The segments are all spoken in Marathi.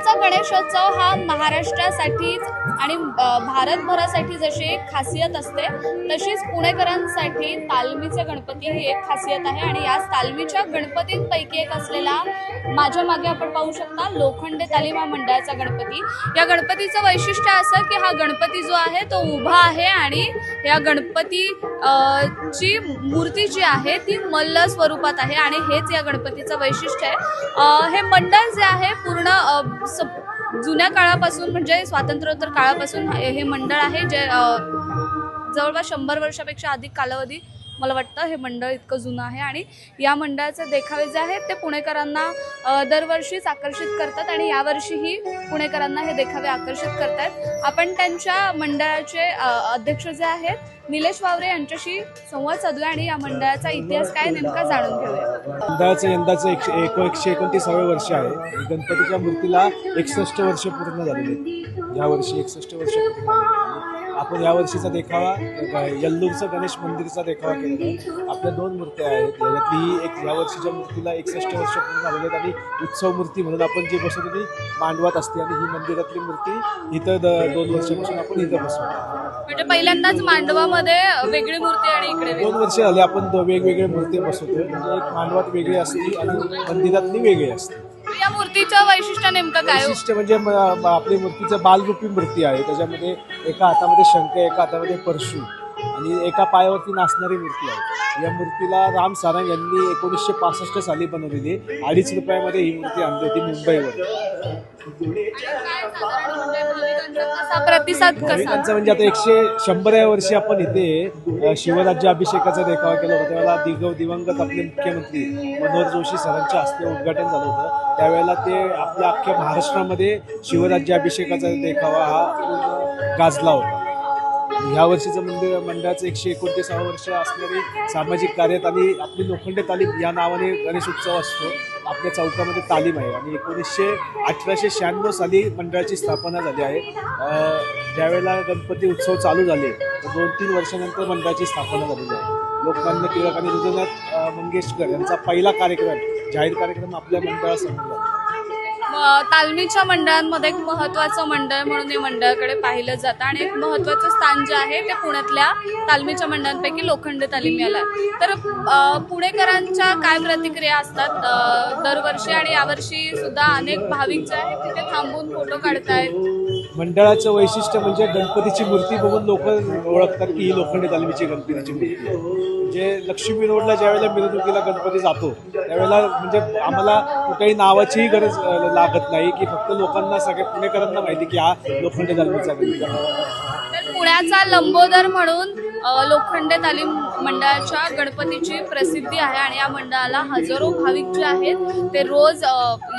यंदाचा गणेशोत्सव हा महाराष्ट्रासाठीच आणि भारतभरासाठी जशी एक खासियत असते तशीच पुणेकरांसाठी तालमीचे गणपती ही एक खासियत आहे. आणि याच तालमीच्या गणपतींपैकी एक असलेला माझ्या मागे आपण पाहू शकता लोखंडे तालीम हा मंडळाचा गणपती. या गणपतीचं वैशिष्ट्य असं की हा गणपती जो आहे तो उभा आहे आणि या गणपती ची मूर्ती जी आहे ती मल्ल स्वरूपात आहे आणि हेच या गणपतीचं वैशिष्ट्य आहे. हे मंडळ जे आहे पूर्ण स- जुन्या काळापासून म्हणजे स्वातंत्र्योत्तर काळापासून हे हे मंडळ आहे जे जवळपास शंभर वर्षापेक्षा अधिक कालावधी मला वाटतं हे मंडळ इतकं जुनं आहे आणि या मंडळाचे देखावे जे आहेत ते पुणेकरांना दरवर्षीच आकर्षित करतात आणि यावर्षीही पुणेकरांना हे देखावे आकर्षित करतायत. आपण त्यांच्या मंडळाचे अध्यक्ष जे आहेत निलेश वावरे यांच्याशी संवाद साधूया आणि या मंडळाचा इतिहास काय नेमका जाणून घेऊया. मंडळाचं यंदाचं एकशे एक एकशे एकोणतीसावे वर्ष आहे. गणपतीच्या मूर्तीला एकसष्ट वर्ष पूर्ण झालेली आहेत. यावर्षी एकसष्ट वर्ष पूर्ण झालेली आपण यावर्षीचा देखावा यल्लूरचं गणेश मंदिरचा देखावा केलेला आहे. आपल्या दोन मूर्त्या आहेत. याच्यातली एक या वर्षीच्या मूर्तीला एकसष्ट वर्ष पूर्ण झालेली आहेत आणि उत्सव मूर्ती म्हणून आपण जी बसवतो ती मांडवात असते आणि ही मंदिरातली मूर्ती इथं द- दोन वर्षापासून आपण इथं बसवतो. म्हणजे पहिल्यांदाच मांडवामध्ये वेगळी मूर्ती आणि इकडे. दोन वर्ष झाले आपण दो- वेगवेगळे मूर्ती बसवतोय. म्हणजे एक मांडवात वेगळी असते आणि मंदिरातली वेगळी असते. या मूर्तीचं वैशिष्ट्य नेमकं काय हो? वैशिष्ट्य म्हणजे म- आपली मूर्तीचं बालरूपी मूर्ती आहे त्याच्यामध्ये एका हातामध्ये शंख एका हातामध्ये परशु आणि एका पायावरती नाचणारी मूर्ती आहे. या मूर्तीला राम सारंग यांनी एकोणीसशे पासष्ट साली बनवलेली. अडीच रुपयामध्ये ही मूर्ती आणली होती मुंबईवर म्हणजे प्रतिसाद भाविकांचं म्हणजे आता एकशे शंभराव्या वर्षी आपण इथे शिवराज्य अभिषेकाचा देखावा केला होता. त्यावेळेला दिग दिवंगत आपले मुख्यमंत्री मनोहर जोशी सरांच्या हस्ते उद्घाटन झालं होतं. त्यावेळेला ते आपल्या अख्ख्या महाराष्ट्रामध्ये शिवराज्य अभिषेकाचा देखावा हा गाजला होता. ह्या वर्षीचं मंदिर मंडळाचं एकशे एकोणतीसावं वर्ष असणारी सामाजिक कार्यात आणि आपली लोखंडे तालीम या नावाने गणेश उत्सव असतो. आपल्या चौकामध्ये तालीम आहे आणि एकोणीसशे अठराशे शहाण्णव साली मंडळाची स्थापना झाली आहे. ज्यावेळेला गणपती उत्सव चालू झाले तर दोन तीन वर्षानंतर मंडळाची स्थापना झालेली आहे. लोकमान्य टिळक आणि हृदयनाथ मंगेशकर यांचा पहिला कार्यक्रम जाहीर कार्यक्रम आपल्या मंडळासमोर झाला तालमीच्या मंडळांमध्ये एक महत्त्वाचं मंडळ म्हणून या मंडळाकडे पाहिलं जातं आणि एक महत्त्वाचं स्थान जे आहे ते पुण्यातल्या तालमीच्या मंडळांपैकी लोखंड तालीम याला आहे. तर पुणेकरांच्या काय प्रतिक्रिया असतात दरवर्षी आणि यावर्षी सुद्धा अनेक भाविक जे आहेत तिथे थांबून फोटो काढतायत मंडळाचं वैशिष्ट्य म्हणजे गणपतीची मूर्ती बघून लोक ओळखतात की ही लोखंडी तालमीची गणपतीची मूर्ती आहे. म्हणजे लक्ष्मी रोडला ज्यावेळेला मिरवणुकीला गणपती जातो त्यावेळेला म्हणजे आम्हाला कुठेही नावाचीही गरज लागत नाही की फक्त लोकांना सगळ्या पुणेकरांना माहिती की हा लोखंडी तालमीचा गणपती आहे पुण्याचा लंबोदर म्हणून लोखंडे तालीम मंडळाच्या गणपतीची प्रसिद्धी आहे आणि या मंडळाला हजारो भाविक जे आहेत ते रोज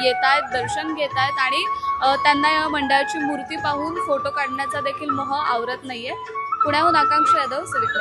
येत आहेत दर्शन घेत आहेत आणि त्यांना या मंडळाची मूर्ती पाहून फोटो काढण्याचा देखील मोह आवरत नाहीये. पुण्याहून आकांक्षा यादव सिविक